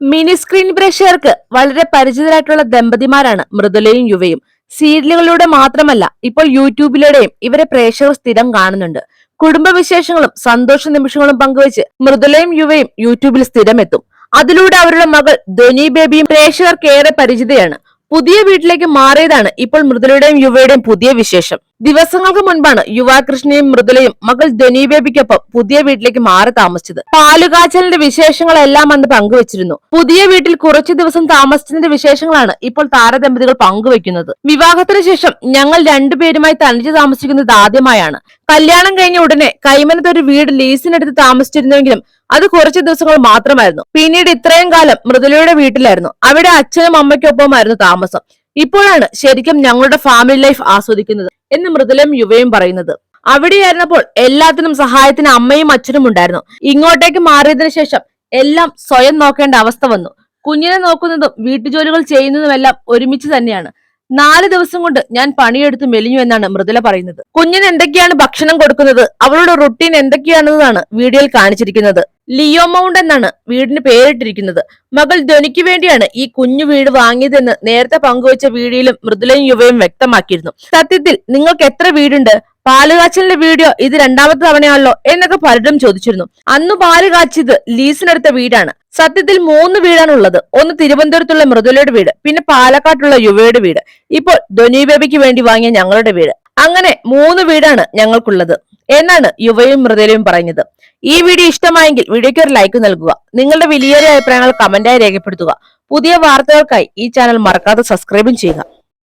Mini screen പ്രേക്ഷകർക്ക് വളരെ പരിചിതരായിട്ടുള്ള ദമ്പതിമാരാണ് മൃദുലയും യുവയും. സീരിയലുകളിലൂടെ മാത്രമല്ല ഇപ്പോൾ യൂട്യൂബിലൂടെയും ഇവരെ പ്രേക്ഷകർ സ്ഥിരം കാണുന്നുണ്ട്. കുടുംബവിശേഷങ്ങളും സന്തോഷ നിമിഷങ്ങളും പങ്കുവച്ച് മൃദുലയും യുവയും യൂട്യൂബിൽ സ്ഥിരം എത്തും അതിലൂടെ അവരുടെ മകൾ ധ്വനി ബേബിയും പ്രേക്ഷകർക്ക് ഏറെ പരിചിതയാണ്. പുതിയ വീട്ടിലേക്ക് മാറിയതാണ് ഇപ്പോൾ മൃദുലയുടെയും യുവയുടെയും പുതിയ വിശേഷം. ദിവസങ്ങൾക്ക് മുൻപാണ് യുവാകൃഷ്ണയും മൃദുലയും മകൾ ധ്വനി ബേബിക്കൊപ്പം പുതിയ വീട്ടിലേക്ക് മാറി താമസിച്ചത്. പാലുകാച്ചലിന്റെ വിശേഷങ്ങളെല്ലാം അന്ന് പങ്കുവച്ചിരുന്നു. പുതിയ വീട്ടിൽ കുറച്ചു ദിവസം താമസിച്ചതിന്റെ വിശേഷങ്ങളാണ് ഇപ്പോൾ താരദമ്പതികൾ പങ്കുവെക്കുന്നത് വിവാഹത്തിന് ശേഷം ഞങ്ങൾ രണ്ടുപേരുമായി തനിച്ച് താമസിക്കുന്നത് ആദ്യമായാണ്. കല്യാണം കഴിഞ്ഞ ഉടനെ കൈമനത്ത് ഒരു വീട് ലീസിനെടുത്ത് താമസിച്ചിരുന്നെങ്കിലും അത് കുറച്ച് ദിവസങ്ങൾ മാത്രമായിരുന്നു. പിന്നീട് ഇത്രയും കാലം മൃദുലയുടെ വീട്ടിലായിരുന്നു. അവിടെ അച്ഛനും അമ്മയ്ക്കൊപ്പമായിരുന്നു താമസം. ഇപ്പോഴാണ് ശരിക്കും ഞങ്ങളുടെ ഫാമിലി ലൈഫ് ആസ്വദിക്കുന്നത് എന്ന് മൃദുലയും യുവയും പറയുന്നത്. അവിടെയായിരുന്നപ്പോൾ എല്ലാത്തിനും സഹായത്തിന് അമ്മയും അച്ഛനും ഉണ്ടായിരുന്നു. ഇങ്ങോട്ടേക്ക് മാറിയതിനു ശേഷം എല്ലാം സ്വയം നോക്കേണ്ട അവസ്ഥ വന്നു. കുഞ്ഞിനെ നോക്കുന്നതും വീട്ടുജോലികൾ ചെയ്യുന്നതുമെല്ലാം ഒരുമിച്ച് തന്നെയാണ്. നാല് ദിവസം കൊണ്ട് ഞാൻ പണിയെടുത്ത് മെലിഞ്ഞു എന്നാണ് മൃദുല പറയുന്നത്. കുഞ്ഞിന് എന്തൊക്കെയാണ് ഭക്ഷണം കൊടുക്കുന്നത്? അവളുടെ റുട്ടീൻ എന്തൊക്കെയാണെന്നതാണ് വീഡിയോയിൽ കാണിച്ചിരിക്കുന്നത്. ലിയോ മൗണ്ട് എന്നാണ് വീടിന് പേരിട്ടിരിക്കുന്നത്. മകൾ ധ്വനിക്ക് വേണ്ടിയാണ് ഈ കുഞ്ഞു വീട് വാങ്ങിയതെന്ന് നേരത്തെ പങ്കുവച്ച വീഡിയോയിലും മൃദുലയും യുവയും വ്യക്തമാക്കിയിരുന്നു. സത്യത്തിൽ നിങ്ങൾക്ക് എത്ര വീടുണ്ട്? പാലുകാച്ചലിന്റെ വീഡിയോ ഇത് രണ്ടാമത്തെ തവണയാണല്ലോ എന്നൊക്കെ പലരും ചോദിച്ചിരുന്നു. അന്ന് പാൽ കാച്ചിയത് ലീസിനെടുത്ത വീടാണ്. സത്യത്തിൽ മൂന്ന് വീടാണ് ഉള്ളത് ഒന്ന് തിരുവനന്തപുരത്തുള്ള മൃദുലയുടെ വീട് പിന്നെ പാലക്കാട്ടുള്ള യുവയുടെ വീട്. ഇപ്പോൾ ധ്വനി ബേബിക്ക് വേണ്ടി വാങ്ങിയ ഞങ്ങളുടെ വീട്. അങ്ങനെ മൂന്ന് വീടാണ് ഞങ്ങൾക്കുള്ളത്. എന്നാണ് യുവയും മൃദുലയും പറഞ്ഞത് ഈ വീഡിയോ ഇഷ്ടമായെങ്കിൽ വീഡിയോയ്ക്ക് ഒരു ലൈക്ക് നൽകുക. നിങ്ങളുടെ വിലയേറിയ അഭിപ്രായങ്ങൾ കമന്റായി രേഖപ്പെടുത്തുക. പുതിയ വാർത്തകൾക്കായി ഈ ചാനൽ മറക്കാതെ സബ്സ്ക്രൈബും ചെയ്യുക.